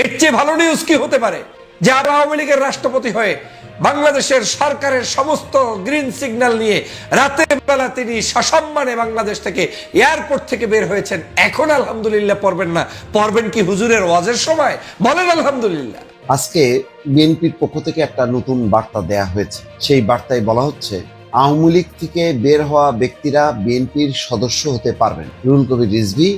এর চেয়ে ভালো নিউজ কি হতে পারে? যে আবার আওয়ামী লীগের রাষ্ট্রপতি হয়ে বাংলাদেশের সরকারের সমস্ত গ্রিন সিগন্যাল নিয়ে রাতের বেলা তিনি সসম্মানে বাংলাদেশ থেকে এয়ারপোর্ট থেকে বের হয়েছেন। এখন আলহামদুলিল্লাহ পড়বেন না। পড়বেন কি হুজুরের ওয়াজের সময়? বলেন আলহামদুলিল্লাহ। আজকে বিএনপির পক্ষ থেকে একটা নতুন বার্তা দেয়া হয়েছে। সেই বার্তায় বলা হচ্ছে, আওয়ামী লীগ থেকে বের হওয়া ব্যক্তিরা বিএনপির সদস্য হতে পারবেন রুল কবির রিজভি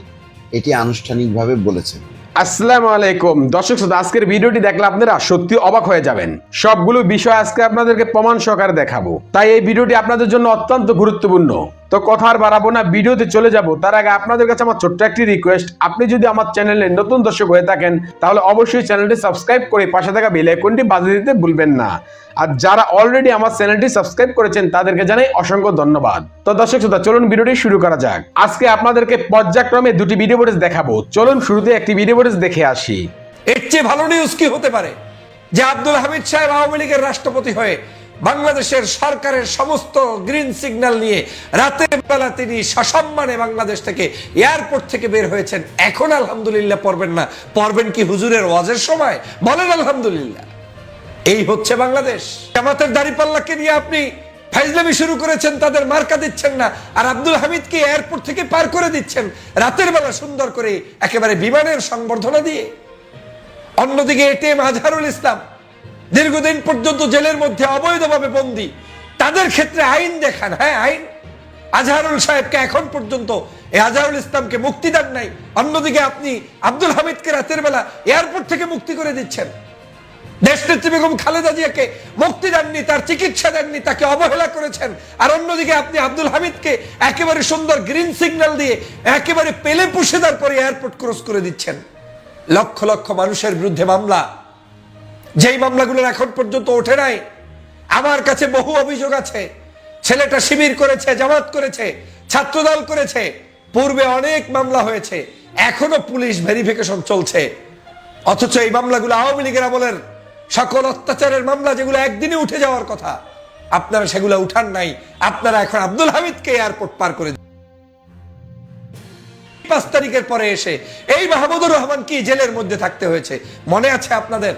এটি আনুষ্ঠানিকভাবে বলেছেন। আসসালামু আলাইকুম। দর্শক শ্রোতা, আজকের ভিডিওটি দেখলে আপনারা সত্যি অবাক হয়ে যাবেন। সবগুলো বিষয় আজকে আপনাদেরকে প্রমাণ সহকারে দেখাবো। তাই এই ভিডিওটি আপনাদের জন্য অত্যন্ত গুরুত্বপূর্ণ। তো কথা আর বাড়াবো না, ভিডিওতে চলে যাব। তার আগে আপনাদের কাছে আমার ছোট্ট একটি রিকোয়েস্ট আপনি যদি আমার চ্যানেলে নতুন দর্শক হয়ে থাকেন, তাহলে অবশ্যই চ্যানেলটি সাবস্ক্রাইব করে পাশে থাকা বেল আইকনটি বাজিয়ে দিতে ভুলবেন না। আর যারা অলরেডি আমার চ্যানেলটি সাবস্ক্রাইব করেছেন, তাদেরকে জানাই অসংখ্য ধন্যবাদ। তো দর্শক শ্রোতা, চলুন ভিডিওটি শুরু করা যাক। আজকে আপনাদেরকে পর্যায়ক্রমে দুটি ভিডিও ফুটেজ দেখাবো। চলুন শুরুতে একটি ভিডিও ফুটেজ দেখে আসি। এর চেয়ে ভালো নিউজ কি হতে পারে? যে আব্দুল হামিদ সাহেব আওয়ামী লীগের রাষ্ট্রপতি হয়ে বাংলাদেশের সরকারের সমস্ত গ্রিন সিগন্যাল নিয়ে রাতের বেলা তিনি সসম্মানে বাংলাদেশ থেকে এয়ারপোর্ট থেকে বের হয়েছেন। এখন আলহামদুলিল্লাহ পড়বেন না। পড়বেন কি হুজুরের ওয়াজের সময়? বলেন আলহামদুলিল্লাহ। এই হচ্ছে বাংলাদেশ। জামাতের দাড়িপাল্লাকে নিয়ে আপনি ফাইজলামি শুরু করেছেন, তাদের মার্কা দিচ্ছেন না। আর আব্দুল হামিদকে এয়ারপোর্ট থেকে পার করে দিচ্ছেন রাতের বেলা সুন্দর করে একেবারে বিমানের সংবর্ধনা দিয়ে। অন্যদিকে এটিএম আজহারুল ইসলাম দীর্ঘদিন পর্যন্ত জেলের মধ্যে অবৈধভাবে বন্দী। তাদের ক্ষেত্রে আইন দেখান হ্যাঁ আইন। আজহারুল সাহেবকে এখন পর্যন্ত আজহারুল ইসলামকে মুক্তি দেন নাই। অন্যদিকে আপনি আব্দুল হামিদকে রাতের বেলা এয়ারপোর্ট থেকে মুক্তি করে দিচ্ছেন। দেশনেত্রী বেগম খালেদা জিয়াকে মুক্তি দেননি, তার চিকিৎসা দেননি, তাকে অবহেলা করেছেন। আর অন্যদিকে আপনি আব্দুল হামিদকে একেবারে সুন্দর গ্রিন সিগন্যাল দিয়ে একেবারে পেলে পুষে তারপরে এয়ারপোর্ট ক্রস করে দিচ্ছেন। লক্ষ লক্ষ মানুষের বিরুদ্ধে মামলা। যেই মামলাগুলোর এখন পর্যন্ত ওঠে নাই, আমার কাছে বহু অভিযোগ আছে। ছেলেটা শিবির করেছে, জামাত করেছে, ছাত্রদল করেছে, পূর্বে অনেক মামলা হয়েছে, এখনও পুলিশ ভেরিফিকেশন চলছে। অথচ এই মামলাগুলো আওয়ামী লীগের আমলের সকল অত্যাচারের মামলা যেগুলো একদিনে উঠে যাওয়ার কথা, আপনারা সেগুলো উঠান নাই। আপনারা এখন আব্দুল হামিদকে এয়ারপোর্ট পার করে পাঁচ তারিখের পরে এসে এই মাহমুদুর রহমান কি জেলের মধ্যে থাকতে হয়েছে, মনে আছে আপনাদের?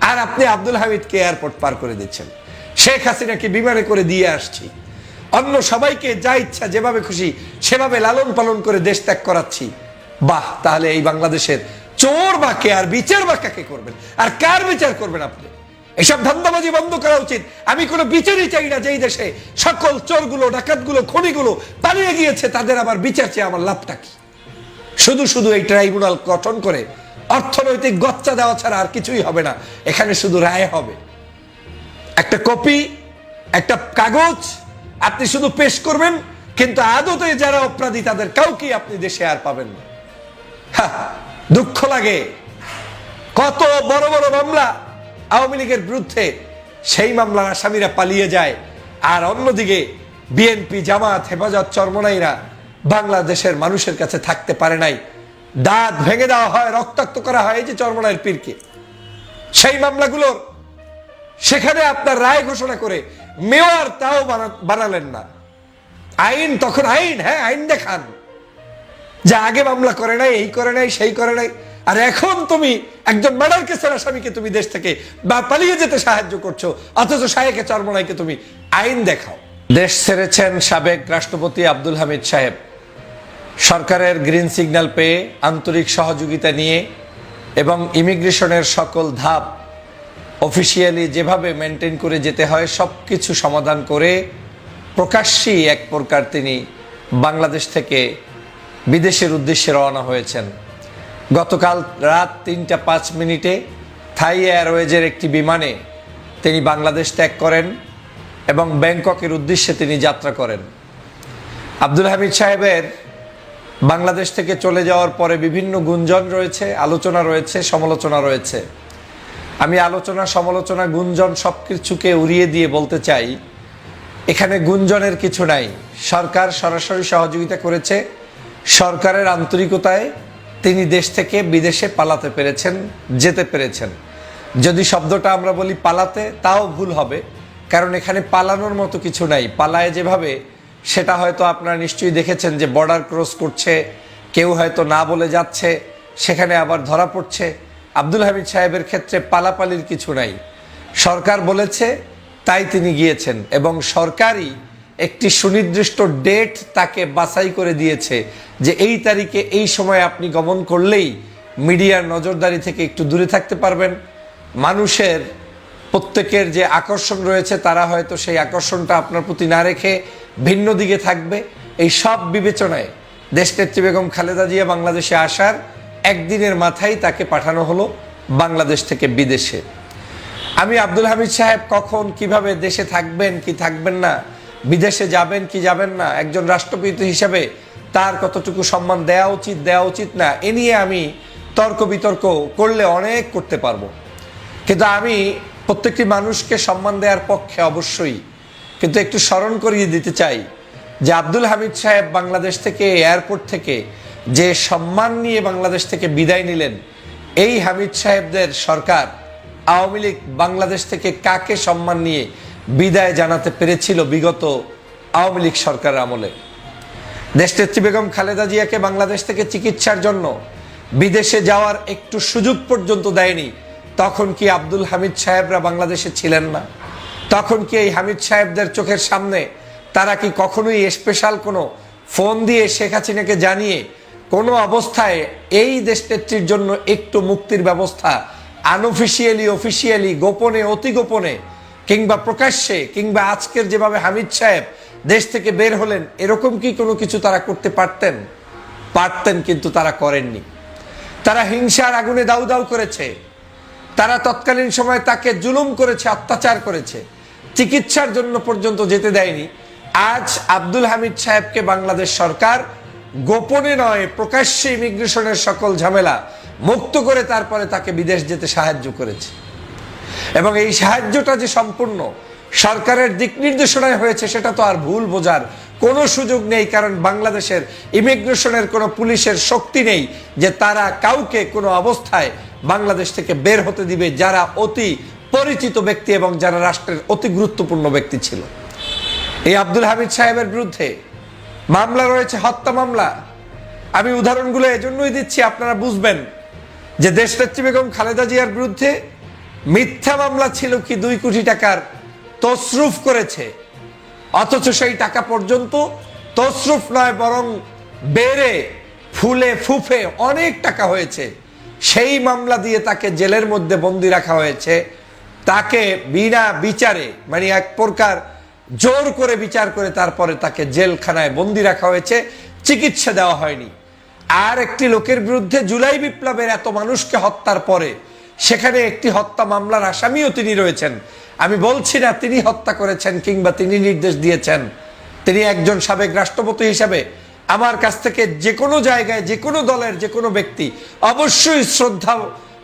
আর আপনি আব্দুল হামিদকে এয়ারপোর্ট পার করে দিচ্ছেন। শেখ হাসিনাকে বিমানে করে দিয়ে আসছি। অন্য সবাইকে যা ইচ্ছা যেভাবে খুশি সেভাবে লালন পালন করে দেশ ত্যাগ করাচ্ছি। বাহ, তাহলে এই বাংলাদেশের চোর বা কে আর বিচার বা কাকে করবেন? আর কার বিচার করবেন আপনি? এসব ধান্দাবাজি বন্ধ করা উচিত। আমি কোনো বিচারই চাই না যেই দেশে সকল চোরগুলো, ডাকাতগুলো, খনিগুলো পালিয়ে গিয়েছে, তাদের আবার বিচার চেয়ে আমার লাভটা কি? শুধু শুধু এই ট্রাইব্যুনাল গঠন করে অর্থনৈতিক গচ্চা দেওয়া ছাড়া আর কিছুই হবে না। এখানে শুধু রায় হবে। একটা কপি, একটা কাগজ, আপনি শুধু পেশ করবেন, কিন্তু আদতে যারা অপরাধী, তাদের কাউকে আপনি দেশে আর পাবেন না। দুঃখ লাগে। কত বড় বড় মামলা আওয়ামী লীগের বিরুদ্ধে, সেই মামলার আসামিরা পালিয়ে যায়। আর অন্যদিকে, বিএনপি, জামাত, হেফাজত, চরমনাইরা বাংলাদেশের মানুষের কাছে থাকতে পারে নাই। দাঁত ভেঙে দেওয়া হয়, রক্তাক্ত করা হয়, এই যে চরমনাইয়ের পীরকে। সেই মামলাগুলোর সেখানে আপনার রায় ঘোষণা করে মেয়র তাও বানালেন না। আইন তখন আইন হ্যাঁ আইন দেখান। যা আগে মামলা করে নাই, এই করে নাই, সেই করে নাই। আর এখন তুমি একজন মার্ডার কেসের আসামিকে তুমি দেশ থেকে বা পালিয়ে যেতে সাহায্য করছ, অথচ শাহেকে চরমনাইকে তুমি আইন দেখাও। দেশ ছেড়েছেন সাবেক রাষ্ট্রপতি আব্দুল হামিদ সাহেব। সরকারের গ্রিন সিগন্যাল পেয়ে আন্তরিক সহযোগিতা নিয়ে এবং ইমিগ্রেশনের সকল ধাপ অফিসিয়ালি যেভাবে মেনটেন করে যেতে হয় সব কিছু সমাধান করে প্রকাশ্যেই এক প্রকার তিনি বাংলাদেশ থেকে বিদেশের উদ্দেশ্যে রওনা হয়েছেন। গতকাল রাত তিনটা পাঁচ মিনিটে থাই এয়ারওয়েজের একটি বিমানে তিনি বাংলাদেশ ত্যাগ করেন এবং ব্যাংককের উদ্দেশ্যে তিনি যাত্রা করেন। আব্দুল হামিদ সাহেবের বাংলাদেশ থেকে চলে যাওয়ার পরে বিভিন্ন গুঞ্জন রয়েছে, আলোচনা রয়েছে, সমালোচনা রয়েছে। আমি আলোচনা, সমালোচনা, গুঞ্জন সব কিছুকে উড়িয়ে দিয়ে বলতে চাই, এখানে গুঞ্জনের কিছু নাই। সরকার সরাসরি সহযোগিতা করেছে, সরকারের আন্তরিকতায় তিনি দেশ থেকে বিদেশে পালাতে পেরেছেন, যেতে পেরেছেন। যদি শব্দটা আমরা বলি পালাতে, তাও ভুল হবে, কারণ এখানে পালানোর মতো কিছু নাই। পালায় যেভাবে সেটা হয়তো আপনারা নিশ্চয়ই দেখেছেন যে বর্ডার ক্রস করছে, কেউ হয়তো না বলে যাচ্ছে, সেখানে আবার ধরা পড়ছে। আব্দুল হামিদ সাহেবের ক্ষেত্রে পালাপালির কিছু নাই। সরকার বলেছে, তাই তিনি গিয়েছেন এবং সরকারই একটি সুনির্দিষ্ট ডেট তাকে বাছাই করে দিয়েছে যে এই তারিখে এই সময় আপনি গমন করলেই মিডিয়ার নজরদারি থেকে একটু দূরে থাকতে পারবেন। মানুষের প্রত্যেকের যে আকর্ষণ রয়েছে, তারা হয়তো সেই আকর্ষণটা আপনার প্রতি না রেখে ভিন্ন দিকে থাকবে। এই সব বিবেচনায় দেশ নেত্রী বেগম খালেদা জিয়া বাংলাদেশে আসার একদিনের মাথায় তাকে পাঠানো হলো বাংলাদেশ থেকে বিদেশে। আমি আব্দুল হামিদ সাহেব কখন কীভাবে দেশে থাকবেন, কি থাকবেন না, বিদেশে যাবেন, কি যাবেন না, একজন রাষ্ট্রপতি হিসাবে তার কতটুকু সম্মান দেওয়া উচিত দেওয়া উচিত না, এ নিয়ে আমি তর্ক বিতর্ক করলে অনেক করতে পারব। কিন্তু আমি প্রত্যেকটি মানুষকে সম্মান দেওয়ার পক্ষে অবশ্যই কিন্তু একটু স্মরণ করিয়ে দিতে চাই যে আব্দুল হামিদ সাহেব বাংলাদেশ থেকে এয়ারপোর্ট থেকে যে সম্মান নিয়ে বাংলাদেশ থেকে বিদায় নিলেন, এই হামিদ সাহেবদের সরকার আওয়ামী লীগ বাংলাদেশ থেকে কাকে সম্মান নিয়ে বিদায় জানাতে পেরেছিল বিগত আওয়ামী লীগ সরকারের আমলে? দেশনেত্রী বেগম খালেদা জিয়াকে বাংলাদেশ থেকে চিকিৎসার জন্য বিদেশে যাওয়ার একটু সুযোগ পর্যন্ত দেয়নি, তখন কি আব্দুল হামিদ সাহেবরা বাংলাদেশে ছিলেন না? তখন কি এই হামিদ সাহেবদের চোখের সামনে তারা কি কখনোই স্পেশাল কোনো ফোন দিয়ে শেখ হাসিনাকে জানিয়ে কোনো অবস্থায় এই দেশনেত্রীর জন্য একটু মুক্তির ব্যবস্থা আনঅফিসিয়ালি অফিসিয়ালি গোপনে, অতি গোপনে কিংবা প্রকাশ্যে কিংবা আজকের যেভাবে হামিদ সাহেব দেশ থেকে বের হলেন, এরকম কি কোনো কিছু তারা করতে পারতেন? পারতেন কিন্তু তারা করেননি। তারা হিংসার আগুনে দাউ দাউ করেছে। তারা তৎকালীন সময় তাকে জুলুম করেছে, অত্যাচার করেছে। চিকিৎসার জন্য পর্যন্ত যেতে দেয়নি। আজ আব্দুল হামিদ সাহেবকে বাংলাদেশ সরকার গোপনে নয়, প্রকাশ্যে ইমিগ্রেশনের সকল ঝামেলা মুক্ত করে তারপরে তাকে বিদেশ যেতে সাহায্য করেছে। এবং এই সাহায্যটা যে সম্পূর্ণ সরকারের দিক নির্দেশনায় হয়েছে, সেটা তো আর ভুল বোঝার কোনো সুযোগ নেই, কারণ বাংলাদেশের ইমিগ্রেশনের কোনো পুলিশের শক্তি নেই যে তারা কাউকে কোনো অবস্থায় বাংলাদেশ থেকে বের হতে দিবে, যারা অতি পরিচিত ব্যক্তি এবং যারা রাষ্ট্রের অতি গুরুত্বপূর্ণ ব্যক্তি ছিল। এই আব্দুল হামিদ সাহেবের বিরুদ্ধে মামলা রয়েছে, হত্যা মামলা। আমি উদাহরণগুলো এজন্যই দিচ্ছি, আপনারা বুঝবেন যে দেশনেত্রী বেগম খালেদা জিয়ার বিরুদ্ধে মিথ্যা মামলা ছিল কি দুই কোটি টাকার তসরুফ করেছে। অথচ সেই টাকা পর্যন্ত তসরুফ নয়, বরং বেড়ে, ফুলে, ফুফে অনেক টাকা হয়েছে। সেই মামলা দিয়ে তাকে জেলের মধ্যে বন্দি রাখা হয়েছে। তাকে বিনা বিচারে মানে এক প্রকার জোর করে বিচার করে তারপরে তাকে জেলখানায় বন্দি রাখা হয়েছে, চিকিৎসা দেওয়া হয়নি। আর একটি লোকের বিরুদ্ধে জুলাই বিপ্লবের এত মানুষকে হত্যার পরে, সেখানে একটি হত্যা মামলার আসামিও তিনি রয়েছেন। আমি বলছি না তিনি হত্যা করেছেন কিংবা তিনি নির্দেশ দিয়েছেন। তিনি একজন সাবেক রাষ্ট্রপতি হিসাবে আমার কাছ থেকে যে কোনো জায়গায়, যে কোনো দলের, যে কোনো ব্যক্তি অবশ্যই শ্রদ্ধা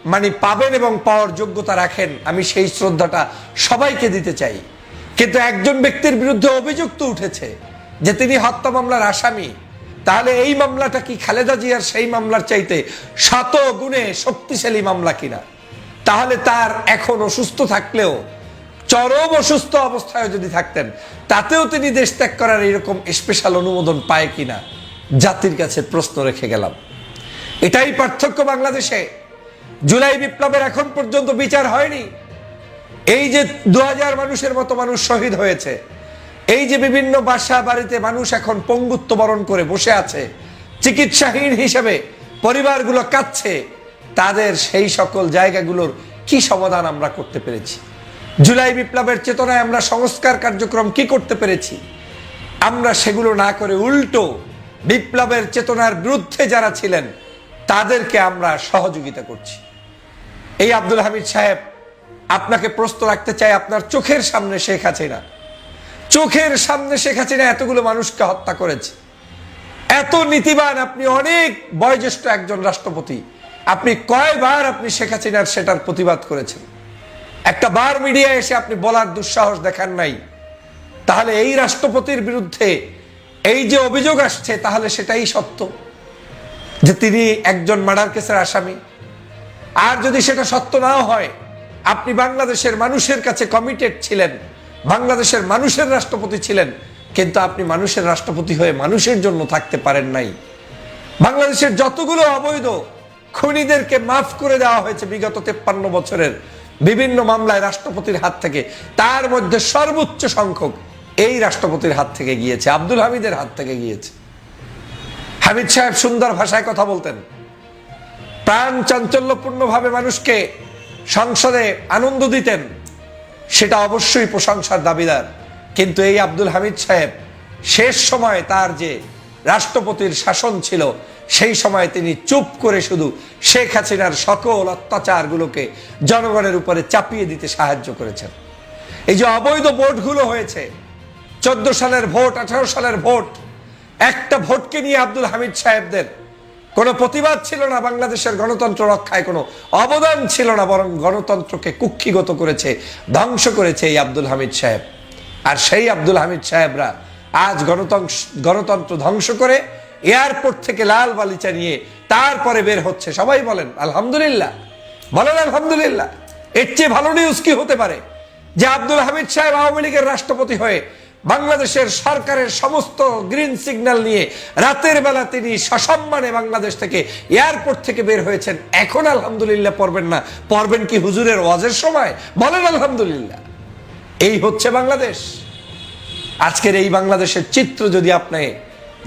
মানে পাবেন এবং পাওয়ার যোগ্যতা রাখেন, আমি সেই শ্রদ্ধাটা সবাইকে দিতে চাই। কিন্তু একজন ব্যক্তির বিরুদ্ধে অভিযোগ তো উঠেছে যে তিনি হত্যা মামলার আসামি। তাহলে এই মামলাটা কি খালেদা জিয়ার সেই মামলার চাইতে শত গুণে শক্তিশালী মামলা কিনা? তাহলে তার এখন অসুস্থ থাকলেও, চরম অসুস্থ অবস্থায় যদি থাকতেন, তাতেও তিনি দেশ ত্যাগ করার এরকম স্পেশাল অনুমোদন পায় কিনা? জাতির কাছে প্রশ্ন রেখে গেলাম। এটাই পার্থক্য বাংলাদেশে। জুলাই বিপ্লবের এখন পর্যন্ত বিচার হয়নি। এই যে দু হাজার মানুষের মতো মানুষ শহীদ হয়েছে, এই যে বিভিন্ন বাসা বাড়িতে মানুষ এখন পঙ্গুত্ব বরণ করে বসে আছে, চিকিৎসাহীন হিসেবে পরিবারগুলো কাঁদছে, তাদের সেই সকল জায়গাগুলোর কি সমাধান আমরা করতে পেরেছি? জুলাই বিপ্লবের চেতনায় আমরা সংস্কার কার্যক্রম কি করতে পেরেছি? আমরা সেগুলো না করে উল্টো বিপ্লবের চেতনার বিরুদ্ধে যারা ছিলেন, তাদেরকে আমরা সহযোগিতা করছি। এই আব্দুল হামিদ সাহেব, আপনাকে প্রশ্ন রাখতে চাই আপনার চোখের সামনে শেখ হাসিনা। চোখের সামনে শেখ হাসিনা এতগুলো মানুষকে হত্যা করেছে। এত নীতিবান আপনি অনেক বয়োজ্যেষ্ঠ একজন রাষ্ট্রপতি। আপনি কয়বার আপনি শেখ হাসিনার সেটার প্রতিবাদ করেছেন? একটা বার মিডিয়া এসে আপনি বলার দুঃসাহস দেখান নাই। তাহলে এই রাষ্ট্রপতির বিরুদ্ধে এই যে অভিযোগ আসছে, তাহলে সেটাই সত্য? যে তিনি একজন মার্ডার কেসের আসামি আর যদি সেটা সত্য নাও হয়, আপনি বাংলাদেশের মানুষের কাছে কমিটেড ছিলেন, বাংলাদেশের মানুষের রাষ্ট্রপতি ছিলেন, কিন্তু আপনি মানুষের রাষ্ট্রপতি হয়ে মানুষের জন্য থাকতে পারেন নাই। বাংলাদেশের যতগুলো অবৈধ খুনিদেরকে মাফ করে দেওয়া হয়েছে বিগত তেপ্পান্ন বছরের বিভিন্ন মামলায় রাষ্ট্রপতির হাত থেকে, তার মধ্যে সর্বোচ্চ সংখ্যক এই রাষ্ট্রপতির হাত থেকে গিয়েছে, আব্দুল হামিদের হাত থেকে গিয়েছে। হামিদ সাহেব সুন্দর ভাষায় কথা বলতেন। প্রাণ চাঞ্চল্যপূর্ণভাবে মানুষকে সংসদে আনন্দ দিতেন, সেটা অবশ্যই প্রশংসার দাবিদার। কিন্তু এই আব্দুল হামিদ সাহেব শেষ সময় তার যে রাষ্ট্রপতির শাসন ছিল, সেই সময় তিনি চুপ করে শুধু শেখ হাসিনার সকল অত্যাচারগুলোকে জনগণের উপরে চাপিয়ে দিতে সাহায্য করেছেন। এই যে অবৈধ ভোটগুলো হয়েছে, চোদ্দ সালের ভোট, আঠারো সালের ভোট, একটা ভোটকে নিয়ে আব্দুল হামিদ সাহেবদের কোনো প্রতিবাদ ছিল না বাংলাদেশের গণতন্ত্র রক্ষায়, কোনো অবদান ছিল না, বরং গণতন্ত্রকে কুক্ষিগত করেছে, ধ্বংস করেছে এই আব্দুল হামিদ সাহেব। আর সেই আব্দুল হামিদ সাহেবরা আজ গণতন্ত্র গণতন্ত্র ধ্বংস করে এয়ারপোর্ট থেকে লাল বালিচা নিয়ে তারপরে বের হচ্ছে। সবাই বলেন, আলহামদুলিল্লাহ। বলেন, আলহামদুলিল্লাহ। এর চেয়ে ভালো নিউজ কি হতে পারে? যে আব্দুল হামিদ সাহেব আওয়ামী লীগের রাষ্ট্রপতি হয়ে বাংলাদেশের সরকারের সমস্ত গ্রিন সিগন্যাল নিয়ে রাতের বেলা তিনি সসম্মানে বাংলাদেশ থেকে এয়ারপোর্ট থেকে বের হয়েছেন। এখন আলহামদুলিল্লাহ পড়বেন না। পড়বেন কি হুজুরের ওয়াজের সময়? বলেন আলহামদুলিল্লাহ। এই হচ্ছে বাংলাদেশ। আজকের এই বাংলাদেশের চিত্র যদি আপনি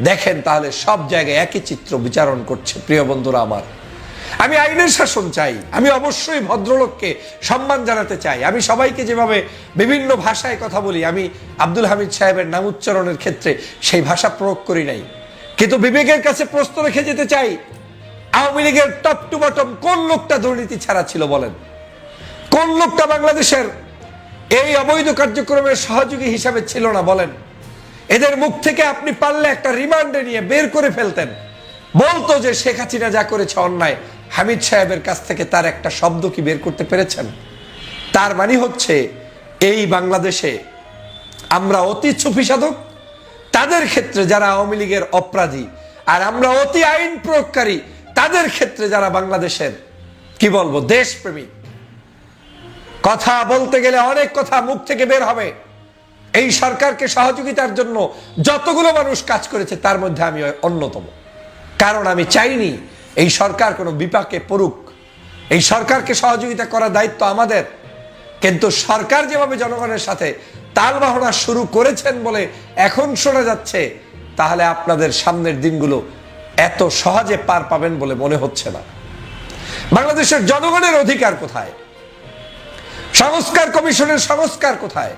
দেখেন, তাহলে সব জায়গায় একই চিত্র বিচারণ করছে, প্রিয় বন্ধুরা আমার। আমি আইনের শাসন চাই, আমি অবশ্যই ভদ্রলোককে সম্মান জানাতে চাই। আমি সবাইকে যেভাবে বিভিন্ন ভাষায় কথা বলি, আমি আব্দুল হামিদ সাহেবের নাম উচ্চারণের ক্ষেত্রে সেই ভাষা প্রয়োগ করি নাই। কিন্তু বিবেকের কাছে প্রশ্ন রেখে যেতে চাই, আওয়ামী লীগের টপ টু বটম কোন লোকটা দুর্নীতি ছাড়া ছিল বলেন? কোন লোকটা বাংলাদেশের এই অবৈধ কার্যক্রমের সহযোগী হিসাবে ছিল না বলেন? এদের মুখ থেকে আপনি পারলে একটা রিমান্ডে নিয়ে বের করে ফেলতেন। বলতো যে শেখ হাসিনা যা করেছে অন্যায়। হামিদ সাহেবের কাছ থেকে তার একটা শব্দ কি বের করতে পেরেছেন? তার মানে হচ্ছে, এই বাংলাদেশে আমরা অতি ছুপি সাধক তাদের ক্ষেত্রে যারা আওয়ামী লীগের অপরাধী, আর আমরা অতি আইন প্রয়োগকারী, তাদের ক্ষেত্রে যারা বাংলাদেশের, কি বলব, দেশপ্রেমিক। কথা বলতে গেলে অনেক কথা মুখ থেকে বের হবে। এই সরকারকে সহযোগিতার জন্য যতগুলো মানুষ কাজ করেছে, তার মধ্যে আমি অন্যতম। কারণ আমি চাইনি এই সরকার কোনো বিপাকে পড়ুক। এই সরকারকে সহযোগিতা করার দায়িত্ব আমাদের। কিন্তু সরকার যেভাবে জনগণের সাথে তাল বাহনা শুরু করেছেন বলে এখন শোনা যাচ্ছে, তাহলে আপনাদের সামনের দিনগুলো এত সহজে পার পাবেন বলে মনে হচ্ছে না। বাংলাদেশের জনগণের অধিকার কোথায়? সংস্কার কমিশনের সংস্কার কোথায়?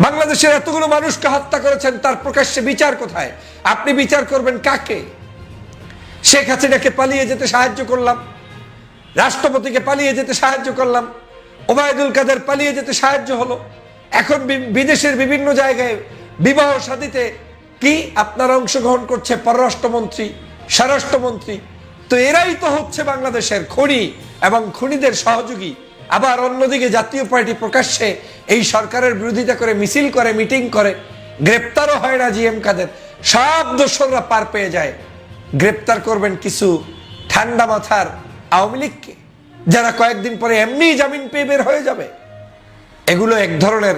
বাংলাদেশের এতগুলো মানুষকে হত্যা করেছেন, তার প্রকাশ্যে বিচার কোথায়? আপনি বিচার করবেন কাকে? শেখ হাসিনাকে পালিয়ে যেতে সাহায্য করলাম, রাষ্ট্রপতিকে পালিয়ে যেতে সাহায্য করলাম, ওবায়দুল কাদের পালিয়ে যেতে সাহায্য হলো। এখন বিদেশের বিভিন্ন জায়গায় বিবাহ শাদিতে কি আপনারা অংশগ্রহণ করছে পররাষ্ট্রমন্ত্রী, স্বরাষ্ট্রমন্ত্রী? তো এরাই তো হচ্ছে বাংলাদেশের খনি এবং খনিদের সহযোগী। আবার অন্যদিকে জাতীয় পার্টি প্রকাশ্যে এই সরকারের বিরোধিতা করে, মিছিল করে, মিটিং করে, গ্রেপ্তারও হয় না জিএম কাদের। সব দোসররা পার পেয়ে যায়। গ্রেপ্তার করবেন কিছু ঠান্ডা মাথার আওয়ামী লীগকে, যারা কয়েকদিন পরে এমনি জামিন পেয়ে বের হয়ে যাবে। এগুলো এক ধরনের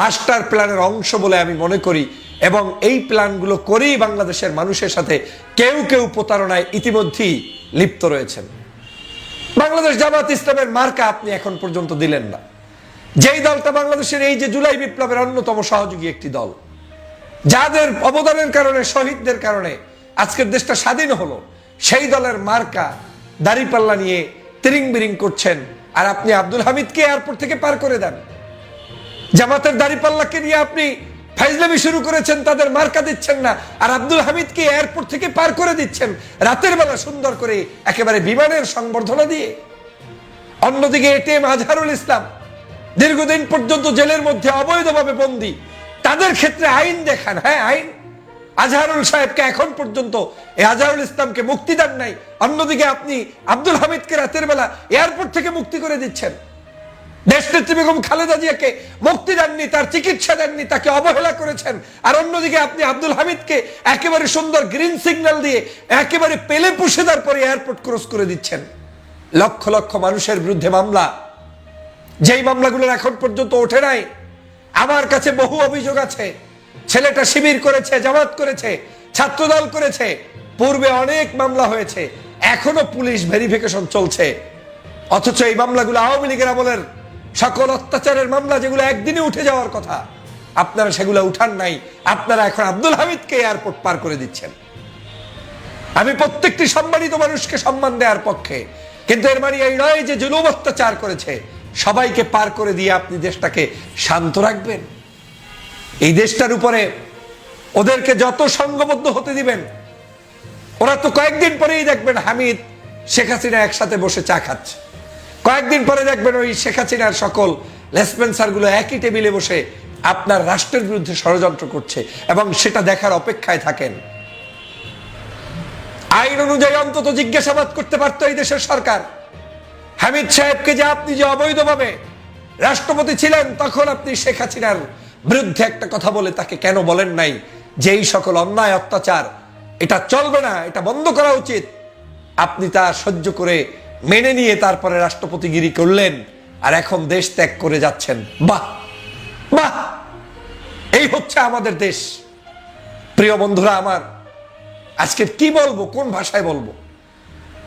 মাস্টার প্ল্যানের অংশ বলে আমি মনে করি এবং এই প্ল্যানগুলো করেই বাংলাদেশের মানুষের সাথে কেউ কেউ প্রতারণায় ইতিমধ্যেই লিপ্ত রয়েছেন। বাংলাদেশ জামাত ইসলামের মার্কা আপনি এখন পর্যন্ত দিলেন না। যেই দলটা বাংলাদেশের এই যে জুলাই বিপ্লবের অন্যতম সহযোগী একটি দল, যাদের অবদানের কারণে, শহীদদের কারণে আজকের দেশটা স্বাধীন হলো। সেই দলের মার্কা দাড়িপাল্লা নিয়ে তিরিং বিরিং করছেন। আর আপনি আব্দুল হামিদকে এয়ারপোর্ট থেকে পার করে দেন। জামাতের দাড়িপাল্লাকে নিয়ে আপনি ফাইজলামি শুরু করেছেন, তাদের মার্কা দিচ্ছেন না। আর আব্দুল হামিদকে এয়ারপোর্ট থেকে পার করে দিচ্ছেন রাতের বেলা সুন্দর করে একেবারে বিমানের সংবর্ধনা দিয়ে। অন্যদিকে এটিএম আজহারুল ইসলাম দীর্ঘদিন পর্যন্ত জেলের মধ্যে অবৈধভাবে বন্দী। তাদের ক্ষেত্রে আইন দেখান। হ্যাঁ আইন আজহারুল সাহেবকে এখন পর্যন্ত আজহারুল ইসলামকে মুক্তি দেন নাই। অন্যদিকে আপনি আব্দুল হামিদকে রাতের বেলা এয়ারপোর্ট থেকে মুক্তি করে দিচ্ছেন। দেশনেত্রী বেগম খালেদা জিয়াকে মুক্তি দেননি, তার চিকিৎসা দেননি, তাকে অবহেলা করেছেন। আর অন্যদিকে আপনি আব্দুল হামিদকে একেবারে সুন্দর গ্রিন সিগন্যাল দিয়ে একেবারে পেলে পুষে পরে এয়ারপোর্ট ক্রস করে দিচ্ছেন। লক্ষ লক্ষ মানুষের বিরুদ্ধে মামলা। যেই মামলাগুলোর এখন পর্যন্ত ওঠে নাই, আমার কাছে বহু অভিযোগ আছে। ছেলেটা শিবির করেছে, জামাত করেছে, ছাত্রদল করেছে, পূর্বে অনেক মামলা হয়েছে, এখনও পুলিশ ভেরিফিকেশন চলছে। অথচ এই মামলাগুলো আওয়ামী লীগের আমলের সকল অত্যাচারের মামলা যেগুলো একদিনে উঠে যাওয়ার কথা, আপনারা সেগুলো উঠান নাই, আপনারা এখন আব্দুল হামিদকে এয়ারপোর্ট পার করে দিচ্ছেন। আমি প্রত্যেকটি সম্মানিত মানুষকে সম্মান দেওয়ার পক্ষে, কিন্তু এর মানে এই নয় যে জুলুম অত্যাচার করেছে, সবাইকে পার করে দিয়ে আপনি দেশটাকে শান্ত রাখবেন। এই দেশটার উপরে ওদেরকে যত সঙ্গবদ্ধ হতে দিবেন, ওরা তো কয়েকদিন পরেই দেখবেন হামিদ, শেখ হাসিনা একসাথে বসে চা খাচ্ছে। কয়েকদিন পরে দেখবেন ওই শেখ হাসিনার সকল লেসপেন্সারগুলো একই টেবিলে বসে আপনার রাষ্ট্রের বিরুদ্ধে ষড়যন্ত্র করছে এবং সেটা দেখার অপেক্ষায় থাকেন। আইন অনুযায়ী অন্তত জিজ্ঞাসাবাদ করতে পারত এই দেশের সরকার। হামিদ সাহেবকে যে আপনি যে অবৈধভাবে রাষ্ট্রপতি ছিলেন, তখন আপনি শেখ হাসিনার বিরুদ্ধে একটা কথা বলে তাকে কেন বলেন নাই? যে এই সকল অন্যায়, অত্যাচার, এটা চলবে না, এটা বন্ধ করা উচিত। আপনি তা সহ্য করে মেনে নিয়ে তারপরে রাষ্ট্রপতিগিরি করলেন আর এখন দেশ ত্যাগ করে যাচ্ছেন। বাহ! বাহ! এই হচ্ছে আমাদের দেশ। প্রিয় বন্ধুরা আমার, আজকে কি বলব, কোন ভাষায় বলব?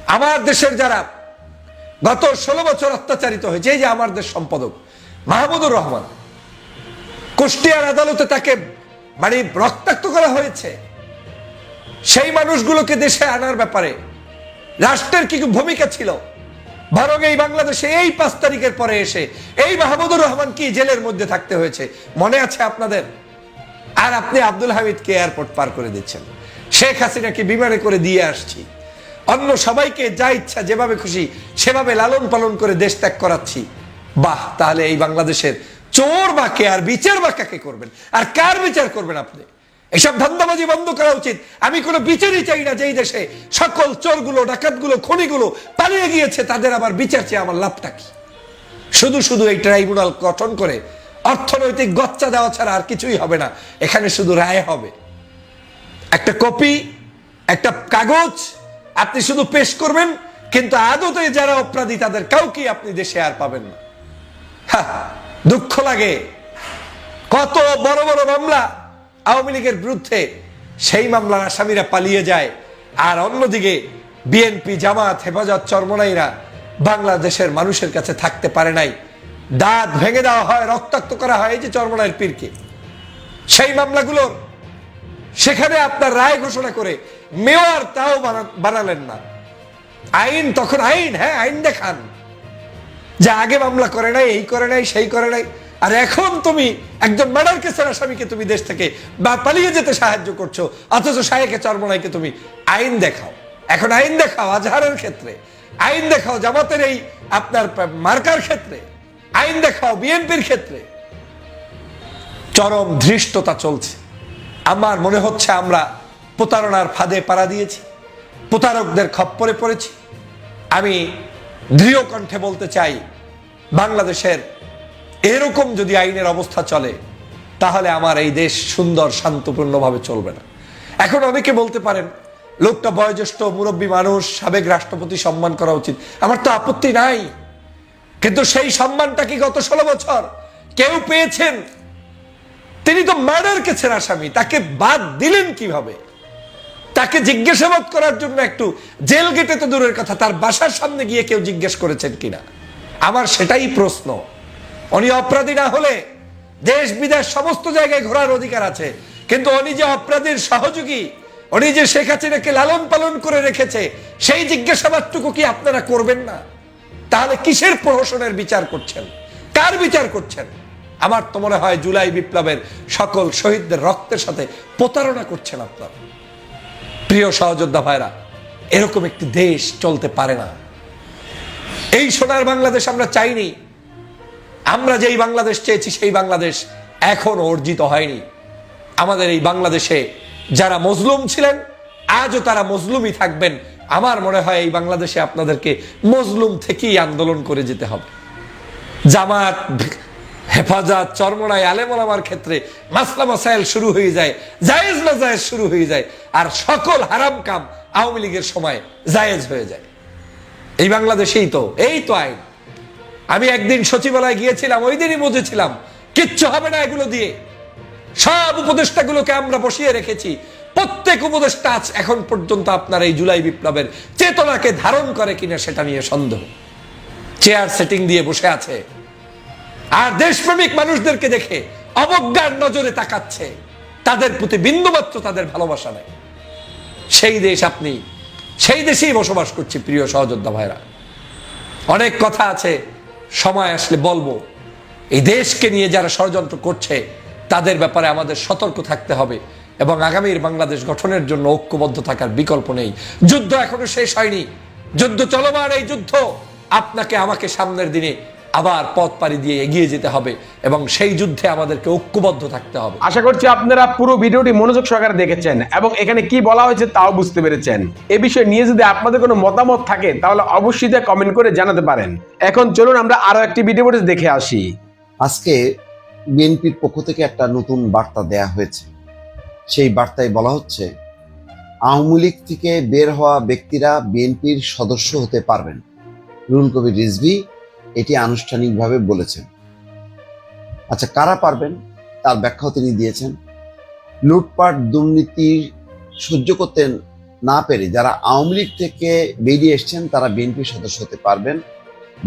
আমার দেশের যারা গত ষোলো বছর অত্যাচারিত হয়েছে, এই যে আমার দেশ সম্পাদক, মাহমুদুর রহমান কুষ্টিয়ার আদালতে তাকে মানে রক্তাক্ত করা হয়েছে। সেই মানুষগুলোকে দেশে আনার ব্যাপারে রাষ্ট্রের কি ভূমিকা ছিল? বরং এই বাংলাদেশে এই পাঁচ তারিখের পরে এসে এই মাহমুদুর রহমান কি জেলের মধ্যে থাকতে হয়েছে, মনে আছে আপনাদের? আর আপনি আব্দুল হামিদকে এয়ারপোর্ট পার করে দিচ্ছেন। শেখ হাসিনাকে বিমানে করে দিয়ে আসছি। অন্য সবাইকে যা ইচ্ছা, যেভাবে খুশি, সেভাবে লালন পালন করে দেশ ত্যাগ করাচ্ছি। বাহ, তাহলে এই বাংলাদেশের চোর বা কে আর বিচার বা কাকে করবেন? আর কার বিচার করবেন আপনি? এসব ধান্দাবাজি বন্ধ করা উচিত। আমি কোনো বিচারই চাই না যে এই দেশে সকল চোরগুলো ডাকাতগুলো খনিগুলো পালিয়ে গিয়েছে তাদের আবার বিচার চেয়ে আমার লাভটা কি? শুধু শুধু এই ট্রাইব্যুনাল গঠন করে অর্থনৈতিক গচ্চা দেওয়া ছাড়া আর কিছুই হবে না। এখানে শুধু রায় হবে। একটা কপি একটা কাগজ আপনি শুধু পেশ করবেন কিন্তু আদতে যারা অপরাধী তাদের কাউকে আপনি দেশে আর পাবেন না। হা, দুঃখ লাগে। কত বড় বড় মামলা আওয়ামী লীগের বিরুদ্ধে, সেই মামলার আসামিরা পালিয়ে যায়। আর অন্যদিকে, বিএনপি, জামাত, হেফাজত, চরমনাইরা বাংলাদেশের মানুষের কাছে থাকতে পারে নাই। দাঁত ভেঙে দেওয়া হয়, রক্তাক্ত করা হয় এই যে চরমনাইয়ের পীরকে। সেই মামলাগুলোর, সেখানে আপনার রায় ঘোষণা করে মেয়র তাও বানা- বানালেন না। আইন তখন আইন হ্যাঁ আইন দেখান। যে আগে মামলা করে নাই, এই করে নাই, সেই করে নাই। আর এখন তুমি একজন মার্ডার কেসের আসামিকে তুমি দেশ থেকে বা পালিয়ে যেতে সাহায্য করছ, অথচ শাহেকে চরমনাইকে তুমি আইন দেখাও। এখন আইন দেখাও আজহারের ক্ষেত্রে। আইন দেখাও জামাতের এই আপনার মার্কার ক্ষেত্রে। আইন দেখাও বিএনপির ক্ষেত্রে। চরম ধৃষ্টতা চলছে। আমার মনে হচ্ছে আমরা প্রতারণার ফাঁদে পাড়া দিয়েছি, প্রতারকদের খপ্পরে পড়েছি। আমি দৃঢ় কণ্ঠে বলতে চাই, বাংলাদেশের এরকম যদি আইনের অবস্থা চলে, তাহলে আমার এই দেশ সুন্দর, শান্তপূর্ণভাবে চলবে না। এখন অনেকে বলতে পারেন, লোকটা বয়োজ্যেষ্ঠ, মুরব্বী মানুষ, সাবেক রাষ্ট্রপতি, সম্মান করা উচিত। আমার তো আপত্তি নাই। কিন্তু সেই সম্মানটা কি গত ষোলো বছর কেউ পেয়েছেন? তিনি তো মার্ডার কেছেন আসামি তাকে বাদ দিলেন কীভাবে? তাকে জিজ্ঞাসাবাদ করার জন্য একটু জেল গেটে তো দূরের কথা, তার বাসার সামনে গিয়ে কেউ জিজ্ঞেস করেছেন কিনা? আমার সেটাই প্রশ্ন। উনি অপরাধী না হলে দেশ, বিদেশ, সমস্ত জায়গায় ঘোরার অধিকার আছে। কিন্তু উনি যে অপরাধীর সহযোগী উনি যে শেখ হাসিনাকে লালন পালন করে রেখেছে, সেই জিজ্ঞাসাবাদটুকু কি আপনারা করবেন না? তাহলে কিসের প্রহসনের বিচার করছেন? কার বিচার করছেন? আমার তো মনে হয় জুলাই বিপ্লবের সকল শহীদদের রক্তের সাথে প্রতারণা করছেন আপনারা। প্রিয় সহযোদ্ধা ভাইরা, এরকম একটি দেশ চলতে পারে না। এই সোনার বাংলাদেশ আমরা চাইনি। আমরা যেই বাংলাদেশ চেয়েছি, সেই বাংলাদেশ এখন অর্জিত হয়নি। আমাদের এই বাংলাদেশে যারা মজলুম ছিলেন, আজও তারা মজলুমই থাকবেন। আমার মনে হয় এই বাংলাদেশে আপনাদেরকে মজলুম থেকেই আন্দোলন করে যেতে হবে। জামাত হেফাজত চরমনায় আলেমলামার ক্ষেত্রে মাসলা মাসাইল শুরু হয়ে যায়, জায়েজ না জায়েজ শুরু হয়ে যায়, আর সকল হারাম কাম আওয়ামী লীগের সময় জায়েজ হয়ে যায়। এই বাংলাদেশেই তো, এই তো আইন। আমি একদিন সচিবালয় গিয়েছিলাম, ওই দিনই বুঝেছিলাম, কিচ্ছু হবে না এগুলো দিয়ে। সব উপদেষ্টাগুলোকে আমরা বসিয়ে রেখেছি। প্রত্যেক উপদেষ্টা আজ এখন পর্যন্ত আপনার এই জুলাই বিপ্লবের চেতনাকে ধারণ করে কিনা সেটা নিয়ে সন্দেহ। চেয়ার সেটিং দিয়ে বসে আছে। আর দেশ দেশপ্রেমিক মানুষদেরকে দেখে অবজ্ঞার নজরে তাকাচ্ছে। তাদের প্রতি বিন্দুমাত্র তাদের ভালোবাসা নেই। সেই দেশ আপনি, সেই দেশেই বসবাস করছি প্রিয় সহযোদ্ধা ভাইরা। অনেক কথা আছে, সময় আসলে বলব। এই দেশকে নিয়ে যারা ষড়যন্ত্র করছে, তাদের ব্যাপারে আমাদের সতর্ক থাকতে হবে এবং আগামীর বাংলাদেশ গঠনের জন্য ঐক্যবদ্ধ থাকার বিকল্প নেই। যুদ্ধ এখনও শেষ হয়নি। যুদ্ধ চলমান এই যুদ্ধ আপনাকে আমাকে সামনের দিনে আবার পথ পাড়ি দিয়ে এগিয়ে যেতে হবে এবং সেই যুদ্ধে আমাদেরকে ঐক্যবদ্ধ থাকতে হবে। আশা করছি আপনারা পুরো ভিডিওটি মনোযোগ সহকারে দেখেছেন এবং এখানে কি বলা হয়েছে তাও বুঝতে পেরেছেন। এ বিষয়ে নিয়ে যদি আপনাদের কোনো মতামত থাকে তাহলে অবশ্যই তা কমেন্ট করে জানাতে পারেন। এখন চলুন আমরা আরও একটি ভিডিও ফুটেজ দেখে আসি। আজকে বিএনপির পক্ষ থেকে একটা নতুন বার্তা দেয়া হয়েছে। সেই বার্তায় বলা হচ্ছে আওয়ামী লীগ থেকে বের হওয়া ব্যক্তিরা বিএনপির সদস্য হতে পারবেন। রুল কবির রিজভি এটি আনুষ্ঠানিকভাবে বলেছেন। আচ্ছা কারা পারবেন? তার ব্যাখ্যাও তিনি দিয়েছেন। লুটপাট, দুর্নীতি সহ্য করতে না পেরে যারা আওয়ামী লীগ থেকে বেরিয়ে এসছেন, তারা বিএনপির সদস্য হতে পারবেন,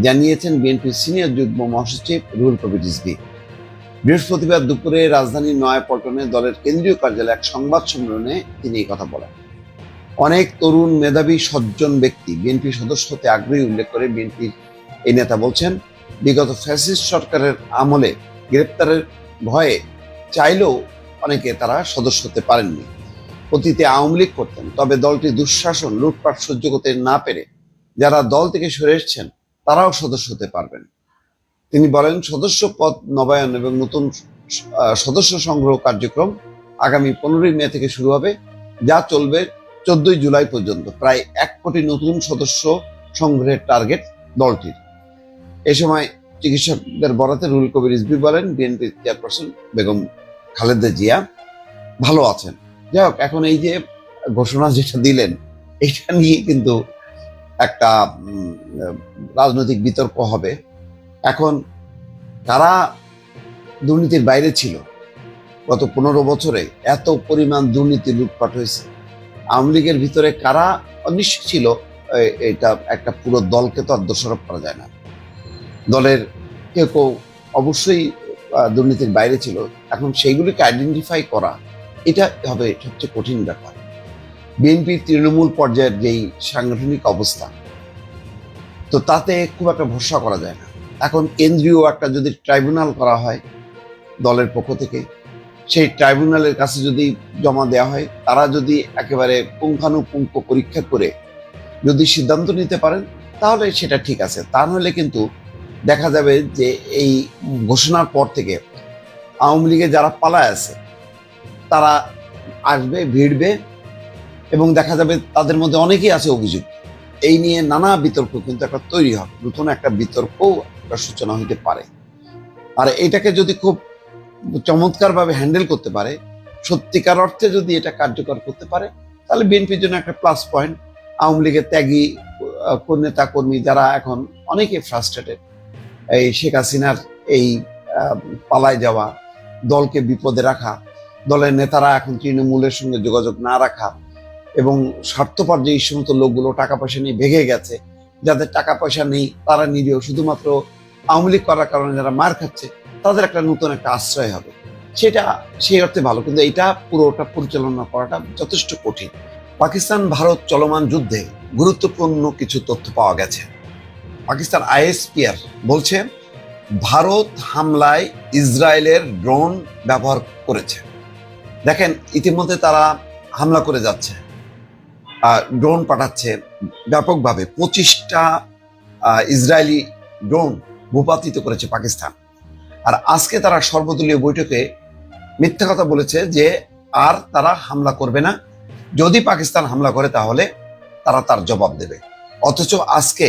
জানিয়েছেন বিএনপির সিনিয়র যুগ্ম মহাসচিব রুহুল কবির রিজভী। বৃহস্পতিবার দুপুরে রাজধানীর নয়াপল্টনে দলের কেন্দ্রীয় কার্যালয়ে এক সংবাদ সম্মেলনে তিনি এই কথা বলেন। অনেক তরুণ, মেধাবী, সজ্জন ব্যক্তি বিএনপি সদস্য হতে আগ্রহী উল্লেখ করে বিএনপির এই নেতা বলছেন, বিগত ফ্যাসিস্ট সরকারের আমলে গ্রেপ্তারের ভয়ে চাইলেও অনেকে তারা সদস্য হতে পারেননি। অতীতে আওয়ামী লীগ করতেন, তবে দলটি দুঃশাসন, লুটপাট সহ্য করতে না পেরে যারা দল থেকে সরে এসছেন, তারাও সদস্য হতে পারবেন। তিনি বলেন, সদস্য পদ নবায়ন এবং নতুন সদস্য সংগ্রহ কার্যক্রম আগামী পনেরোই মে থেকে শুরু হবে, যা চলবে চোদ্দই জুলাই পর্যন্ত। প্রায় এক কোটি নতুন সদস্য সংগ্রহের টার্গেট দলটির। এ সময় চিকিৎসকদের বরাতে রুল কবির রিজভি বলেন, বিএনপি চেয়ারপারসন বেগম খালেদা জিয়া ভালো আছেন। যাই হোক, এখন এই যে ঘোষণা যেটা দিলেন এটা নিয়ে কিন্তু একটা রাজনৈতিক বিতর্ক হবে। এখন কারা দুর্নীতির বাইরে ছিল? গত পনেরো বছরে এত পরিমাণ দুর্নীতি লুটপাট হয়েছে। আওয়ামী লীগের ভিতরে কারা অনিশ্চিত ছিল এটা একটা পুরো দলকে তো আর দোষারোপ করা যায় না। দলের কেউ কেউ অবশ্যই দুর্নীতির বাইরে ছিল। এখন সেইগুলিকে আইডেন্টিফাই করা, এটা হবে সবচেয়ে কঠিন ব্যাপার। বিএনপির তৃণমূল পর্যায়ের যেই সাংগঠনিক অবস্থা, তো তাতে খুব একটা ভরসা করা যায় না। এখন কেন্দ্রীয় একটা যদি ট্রাইব্যুনাল করা হয় দলের পক্ষ থেকে, সেই ট্রাইব্যুনালের কাছে যদি জমা দেওয়া হয়, তারা যদি একেবারে পুঙ্খানুপুঙ্খ পরীক্ষা করে যদি সিদ্ধান্ত নিতে পারেন, তাহলে সেটা ঠিক আছে। তা নাহলে কিন্তু দেখা যাবে যে এই ঘোষণার পর থেকে আওয়ামী লীগে যারা পালায় আছে, তারা আসবে, ভিড়বে এবং দেখা যাবে তাদের মধ্যে অনেকেই আছে অভিযোগ। এই নিয়ে নানা বিতর্ক কিন্তু একটা তৈরি হবে, নতুন একটা বিতর্কও একটা সূচনা হইতে পারে। আর এটাকে যদি খুব চমৎকারভাবে হ্যান্ডেল করতে পারে, সত্যিকার অর্থে যদি এটা কার্যকর করতে পারে, তাহলে বিএনপির জন্য একটা প্লাস পয়েন্ট। আওয়ামী লীগের ত্যাগী নেতা কর্মী যারা এখন অনেকে ফ্রাস্ট্রেটেড এই শেখ হাসিনার এই পালায় যাওয়া, দলকে বিপদে রাখা, দলের নেতারা এখন তৃণমূলের সঙ্গে যোগাযোগ না রাখা এবং স্বার্থপর যে সমস্ত লোকগুলো টাকা পয়সা নিয়ে ভেঙে গেছে, যাদের টাকা পয়সা নেই তারা নিরীহ। শুধুমাত্র আওয়ামী লীগ করার কারণে যারা মার খাচ্ছে, তাদের একটা নতুন একটা আশ্রয় হবে। সেটা, সেই অর্থে ভালো। কিন্তু এটা পুরোটা পরিচালনা করাটা যথেষ্ট কঠিন। পাকিস্তান ভারত চলমান যুদ্ধে গুরুত্বপূর্ণ কিছু তথ্য পাওয়া গেছে। পাকিস্তান আইএসপিআর বলছে, ভারত হামলায় ইসরায়েলের ড্রোন ব্যবহার করেছে। দেখেন, ইতিমধ্যে তারা হামলা করে যাচ্ছে ড্রোন পাঠাচ্ছে ব্যাপকভাবে। পঁচিশটা ইসরায়েলি ড্রোন ভূপাতিত করেছে পাকিস্তান। আর আজকে তারা সর্বদলীয় বৈঠকে মিথ্যা কথা বলেছে যে আর তারা হামলা করবে না। যদি পাকিস্তান হামলা করে তাহলে তারা তার জবাব দেবে। অথচ আজকে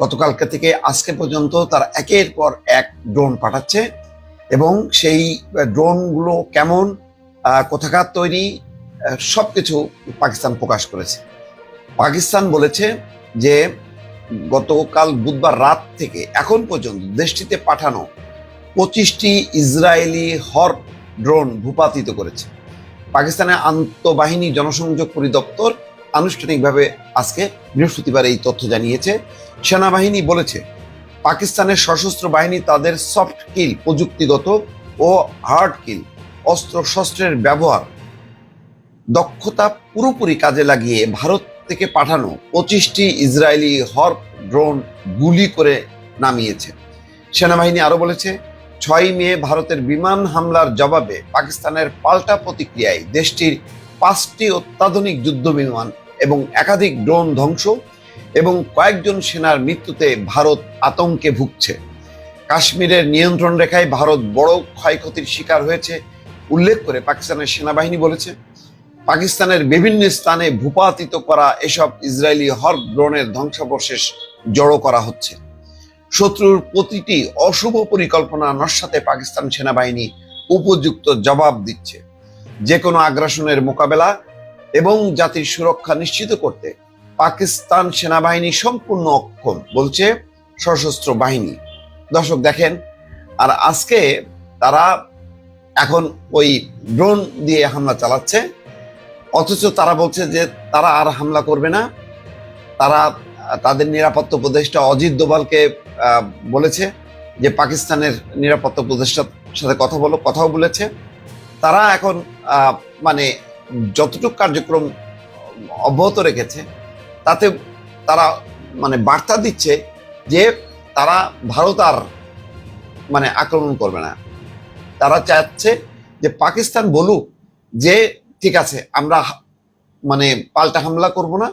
গতকালকে থেকে আজকে পর্যন্ত তারা একের পর এক ড্রোন পাঠাচ্ছে এবং সেই ড্রোনগুলো কেমন কোথাকার তৈরি সব কিছু পাকিস্তান প্রকাশ করেছে। পাকিস্তান বলেছে যে গতকাল বুধবার রাত থেকে এখন পর্যন্ত দেশটিতে পাঠানো পঁচিশটি ইসরায়েলি হর ড্রোন ভূপাতিত করেছে। পাকিস্তানের আন্তঃবাহিনী জনসংযোগ পরিদপ্তর আনুষ্ঠানিকভাবে আজকে বৃহস্পতিবার এই তথ্য জানিয়েছে। সেনাবাহিনী বলেছে, পাকিস্তানের সশস্ত্র বাহিনী তাদের সফট কিল প্রযুক্তিগত ও হার্ড কিল অস্ত্র শস্ত্রের ব্যবহার, দক্ষতা পুরোপুরি কাজে লাগিয়ে ভারত থেকে পাঠানো পঁচিশটি ইসরায়েলি হর্প ড্রোন গুলি করে নামিয়েছে। সেনাবাহিনী আরও বলেছে ছয় মে ভারতের বিমান হামলার জবাবে পাকিস্তানের পাল্টা প্রতিক্রিয়ায় দেশটির পাঁচটি অত্যাধুনিক যুদ্ধ বিমান এবং একাধিক ড্রোন ধ্বংস এবং কয়েকজন সেনার মৃত্যুতে ভারত আতঙ্কে ভুগছে। কাশ্মীরের নিয়ন্ত্রণ রেখায় ভারত বড় ক্ষয়ক্ষতির শিকার হয়েছে, উল্লেখ করে পাকিস্তানের সেনাবাহিনী বলেছে। পাকিস্তানের বিভিন্ন স্থানে ভূপাতিত করা এসব ইসরায়েলি হর ড্রোনের ধ্বংসাবশেষ জড়ো করা হচ্ছে। শত্রুর প্রতিটি অশুভ পরিকল্পনা নস্যাতে পাকিস্তান সেনাবাহিনী উপযুক্ত জবাব দিচ্ছে। যে কোনো আগ্রাসনের মোকাবেলা এবং জাতির সুরক্ষা নিশ্চিত করতে পাকিস্তান সেনাবাহিনী সম্পূর্ণ অক্ষম, বলছে সশস্ত্র বাহিনী। দর্শক দেখেন, আর আজকে তারা এখন ওই ড্রোন দিয়ে হামলা চালাচ্ছে, অথচ তারা বলছে যে তারা আর হামলা করবে না। তারা, তাদের নিরাপত্তা উপদেষ্টা অজিত দোভালকে বলেছে যে পাকিস্তানের নিরাপত্তা উপদেষ্টার সাথে কথা বলো, কথাও বলেছে। তারা এখন মানে যতটুকু কার্যক্রম অব্যাহত রেখেছে, তাতে তারা মানে বার্তা দিচ্ছে যে তারা ভারত আর মানে আক্রমণ করবে না। তারা চাচ্ছে যে পাকিস্তান বলুক যে, ঠিক আছে, আমরা মানে পাল্টা হামলা করব না,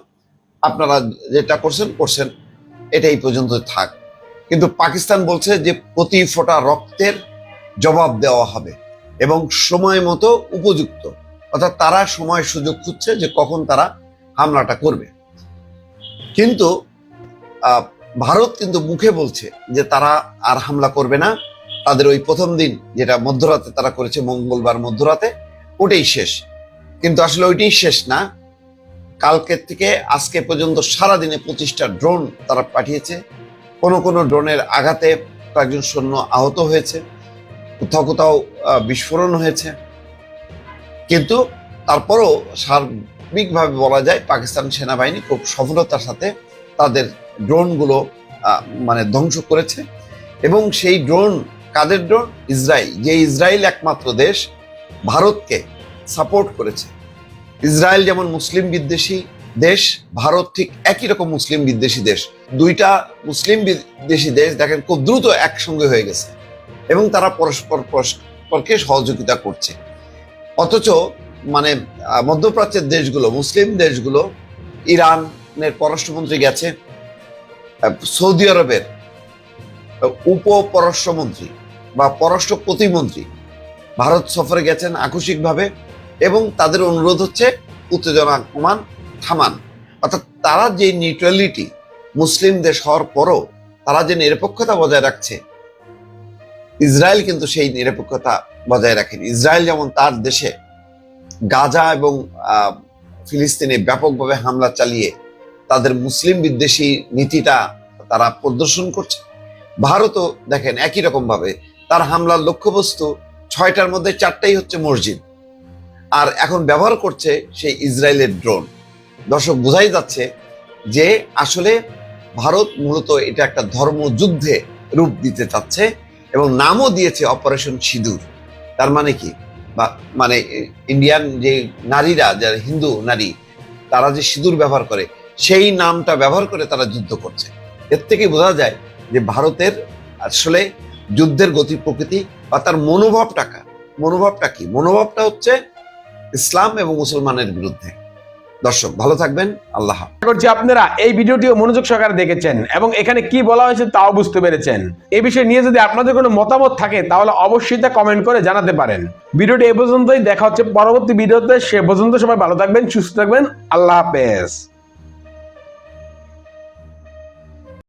আপনারা যেটা করছেন করছেন এটাই পর্যন্ত থাক। কিন্তু পাকিস্তান বলছে যে, প্রতি ফোঁটা রক্তের জবাব দেওয়া হবে এবং সময় মতো উপযুক্ত। অর্থাৎ তারা সময় সুযোগ খুঁজছে যে কখন তারা হামলাটা করবে। কিন্তু ভারত কিন্তু মুখে বলছে যে তারা আর হামলা করবে না। তাদের ওই প্রথম দিন যেটা মধ্যরাতে তারা করেছে, মঙ্গলবার মধ্যরাতে, ওটাই শেষ। কিন্তু আসলে ওইটাই শেষ না। কালকের থেকে আজকে পর্যন্ত সারা দিনে পঁচিশটা ড্রোন তারা পাঠিয়েছে। কোনো কোনো ড্রোনের আঘাতে কয়েকজন সৈন্য আহত হয়েছে। কোথাও কোথাও বিস্ফোরণ হয়েছে। কিন্তু তারপরও সার্বিকভাবে বলা যায় পাকিস্তান সেনাবাহিনী খুব সফলতার সাথে তাদের ড্রোনগুলো মানে ধ্বংস করেছে। এবং সেই ড্রোন কাদের ড্রোন? ইসরায়েল। যে ইসরায়েল একমাত্র দেশ ভারতকে সাপোর্ট করেছে। ইসরায়েল যেমন মুসলিম বিদ্বেষী দেশ, ভারত ঠিক একই রকম মুসলিম বিদ্বেষী দেশ। দুইটা মুসলিম বিদ্বেষী দেশ দেখেন খুব দ্রুত একসঙ্গে হয়ে গেছে। এবং তারা পরস্পর, পরস্পরকে সহযোগিতা করছে। অথচ মানে মধ্যপ্রাচ্যের দেশগুলো, মুসলিম দেশগুলো, ইরানের পররাষ্ট্রমন্ত্রী গেছে সৌদি আরবের উপ পররাষ্ট্রমন্ত্রী বা পররাষ্ট্র প্রতিমন্ত্রী ভারত সফরে গেছেন আকস্মিকভাবে এবং তাদের অনুরোধ হচ্ছে উত্তেজনা কমান, থামান। অর্থাৎ তারা যে নিউট্রালিটি মুসলিম দেশ হওয়ার পরও তারা যে নিরপেক্ষতা বজায় রাখছে ইসরায়েল কিন্তু সেই নিরপেক্ষতা বজায় রাখেন। ইসরায়েল যেমন তার দেশে গাজা এবং ফিলিস্তিনে ব্যাপকভাবে হামলা চালিয়ে তাদের মুসলিম বিদ্বেষী নীতিটা তারা প্রদর্শন করছে। ভারতও দেখেন একই রকম ভাবে তার হামলার লক্ষ্যবস্তু ছয়টার মধ্যে চারটাই হচ্ছে মসজিদ। আর এখন ব্যবহার করছে সেই ইসরায়েলের ড্রোন। দর্শক, বোঝাই যাচ্ছে যে আসলে ভারত মূলত এটা একটা ধর্মযুদ্ধে রূপ দিতে চাচ্ছে। এবং নামও দিয়েছে অপারেশন সিঁদুর। তার মানে কি? বা মানে ইন্ডিয়ান যে নারীরা, যারা হিন্দু নারী, তারা যে সিঁদুর ব্যবহার করে, সেই নামটা ব্যবহার করে তারা যুদ্ধ করছে। এর থেকে বোঝা যায় যে ভারতের আসলে যুদ্ধের গতি প্রকৃতি বা তার মনোভাবটা মনোভাবটা কি? মনোভাবটা হচ্ছে ইসলাম এবং মুসলমানের বিরুদ্ধে। দর্শক, ভালো থাকবেন, আল্লাহ করছি আপনারা এই ভিডিওটিও মনোযোগ সহকারে দেখেছেন এবং এখানে কি বলা হয়েছে তাও বুঝতে পেরেছেন। এই বিষয়ে নিয়ে যদি আপনাদের কোনো মতামত থাকে, তাহলে অবশ্যই তা কমেন্ট করে জানাতে পারেন। ভিডিওটি এ পর্যন্তই, দেখা হচ্ছে পরবর্তী ভিডিওতে। সে পর্যন্ত সবাই ভালো থাকবেন, সুস্থ থাকবেন, আল্লাহ হাফেজ।